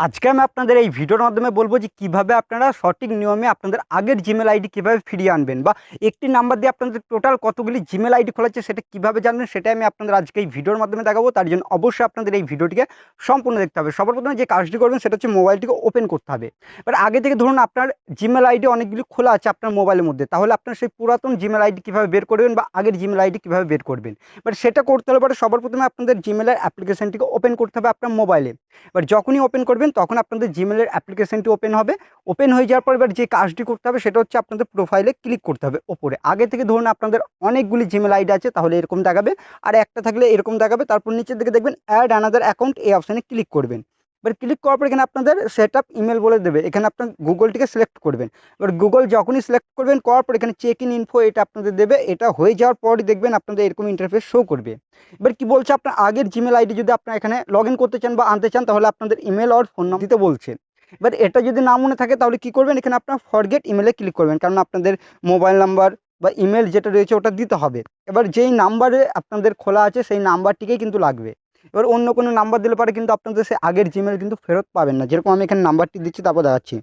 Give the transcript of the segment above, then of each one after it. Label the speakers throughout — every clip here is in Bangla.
Speaker 1: আজকে আমি আপনাদের এই ভিডিওর মাধ্যমে বলব যে কীভাবে আপনারা সঠিক নিয়মে আপনাদের আগের জিমেল আইডি কীভাবে ফিরিয়ে আনবেন বা একটি নাম্বার দিয়ে আপনাদের টোটাল কতগুলি জিমেল আইডি খোলা আছে সেটা কীভাবে জানবেন সেটাই আমি আপনাদের আজকে এই ভিডিওর মাধ্যমে দেখাবো। তার জন্য অবশ্যই আপনাদের এই ভিডিওটিকে সম্পূর্ণ দেখতে হবে। সবার প্রথমে যে কাজটি করবেন সেটা হচ্ছে মোবাইলটিকে ওপেন করতে হবে। এবার আগে থেকে ধরুন আপনার জিমেল আইডি অনেকগুলি খোলা আছে আপনার মোবাইলের মধ্যে, তাহলে আপনার সেই পুরাতন জিমেল আইডি কীভাবে বের করবেন বা আগের জিমেল আইডি কীভাবে বের করবেন এবার সেটা করতে হলে পরে সবার প্রথমে আপনাদের জিমেলের অ্যাপ্লিকেশনটিকে ওপেন করতে হবে আপনার মোবাইলে এবার যখনই ওপেন করবেন তখন আপনাদের জিমেলের অ্যাপ্লিকেশনটি ওপেন হবে। ওপেন হয়ে যাওয়ার পর এবার যে কাজটি করতে হবে, সেটা হচ্ছে আপনাদের প্রোফাইলে ক্লিক করতে হবে ওপরে। আগে থেকে ধরুন আপনাদের অনেকগুলি জিমেল আইডি আছে, তাহলে এরকম দেখাবে। আর একটা থাকলে এরকম দেখাবে, তারপর নিচের দিকে দেখবেন অ্যাড আনাদার অ্যাকাউন্ট এই অপশানে ক্লিক করবেন। এবার ক্লিক করার পর এখানে আপনাদের সেট আপ ইমেল বলে দেবে। এখানে আপনার গুগলটিকে সিলেক্ট করবেন। এবার গুগল যখনই সিলেক্ট করবেন, করার পর এখানে চেক ইন ইনফো এটা আপনাদের দেবে। এটা হয়ে যাওয়ার পরই দেখবেন আপনাদের এরকম ইন্টারফেস শো করবে। এবার কি বলছে আপনার আগের জিমেল আইডি যদি আপনার এখানে লগ করতে চান বা আনতে চান, তাহলে আপনাদের ইমেল আর ফোন নাম্বার দিতে বলছে। এবার এটা যদি না মনে থাকে, তাহলে কি করবেন? এখানে আপনার ফরগেট ইমেলে ক্লিক করবেন। কারণ আপনাদের মোবাইল নাম্বার বা ইমেল যেটা রয়েছে, ওটা দিতে হবে। এবার যেই নাম্বারে আপনাদের খোলা আছে, সেই নাম্বারটিকেই কিন্তু লাগবে। এবার অন্য কোনো নাম্বার দিলে পরে কিন্তু আপনাদের সে আগের জিমেল কিন্তু ফেরত পাবেন না। যেরকম আমি এখানে নাম্বারটি দিচ্ছি, তারপর দেখাচ্ছি।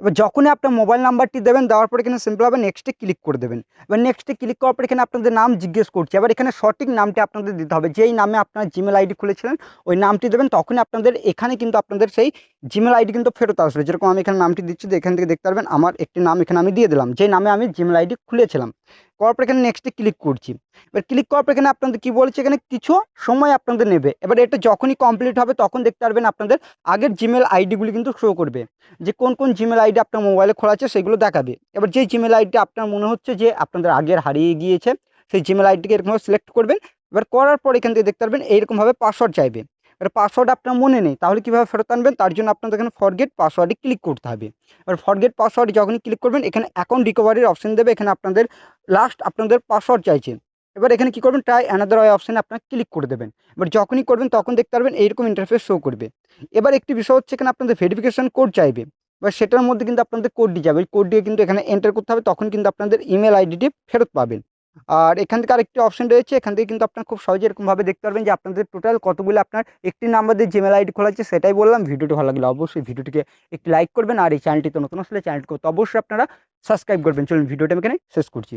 Speaker 1: এবার যখনই আপনার মোবাইল নাম্বারটি দেবেন, দেওয়ার পরে এখানে সিম্পল হবে নেক্সটে ক্লিক করে দেবেন। এবার নেক্সটে ক্লিক করার পর এখানে আপনাদের নাম জিজ্ঞেস করছে। এবার এখানে সঠিক নামটি আপনাদের দিতে হবে। যেই নামে আপনার জিমেল আইডি খুলেছিলেন, ওই নামটি দেবেন, তখনই আপনাদের এখানে কিন্তু আপনাদের সেই জিমেল আইডি কিন্তু ফেরত আসবে। যেরকম আমি এখানে নামটি দিচ্ছি তো এখান থেকে দেখতে পারবেন, আমার একটি নাম এখানে আমি দিয়ে দিলাম। যেই নামে আমি জিমেল আইডি খুলেছিলাম। করার পর এখানে নেক্সটে ক্লিক করছি। এবার ক্লিক করার পর এখানে আপনাদের কী বলছে? এখানে কিছু সময় আপনাদের নেবে। এবার এটা যখনই কমপ্লিট হবে, তখন দেখতে পারবেন আপনাদের আগের জিমেল আইডিগুলি কিন্তু শো করবে। যে কোন কোন জিমেল আইডি আপনার মোবাইলে খোলা আছে সেগুলো দেখাবে। এবার যেই জিমেল আইডিটা আপনার মনে হচ্ছে যে আপনাদের আগের হারিয়ে গিয়েছে, সেই জিমেল আইডিকে এরকমভাবে সিলেক্ট করবেন। এবার করার পর এখান থেকে দেখতে পারবেন, এইরকমভাবে পাসওয়ার্ড চাইবে। এবার পাসওয়ার্ড আপনার মনে নেই, তাহলে কীভাবে ফেরত আনবেন? তার জন্য আপনাদের এখানে ফরগেট পাসওয়ার্ডে ক্লিক করতে হবে। এবার ফরগেট পাসওয়ার্ড যখনই ক্লিক করবেন, এখানে অ্যাকাউন্ট রিকভারির অপশন দেবে, এখানে আপনাদের লাস্ট আপনাদের পাসওয়ার্ড চাইছে। এবার এখানে কী করবেন? ট্রাই অ্যানাদার ওয়াই অপশানে আপনার ক্লিক করে দেবেন। এবার যখনই করবেন, তখন দেখতে পারবেন এইরকম ইন্টারফেস শো করবে। এবার একটি বিষয় হচ্ছে এখানে আপনাদের ভেরিফিকেশন কোড চাইবে। এবার সেটার মধ্যে কিন্তু আপনাদের কোডটি যাবে। ওই কোড দিয়ে কিন্তু এখানে এন্টার করতে হবে, তখন কিন্তু আপনাদের ইমেল আইডিটি ফেরত পাবেন। আর এখান থেকে আরেকটি অপশন রয়েছে, এখান থেকে কিন্তু আপনার খুব সহজে এরকমভাবে দেখতে পারবেন যে আপনাদের টোটাল কতগুলো আপনার একটি নাম্বার দিয়ে জিমেল আইডি খোলা আছে, সেটাই বললাম। ভিডিওটি ভালো লাগলে অবশ্যই ভিডিওটিকে একটি লাইক করবেন আর এই চ্যানেলটি তো নতুন আসলে চ্যানেলটিকে অবশ্যই আপনারা সাবস্ক্রাইব করবেন। চলুন, ভিডিওটা আমি এখানে শেষ করছি।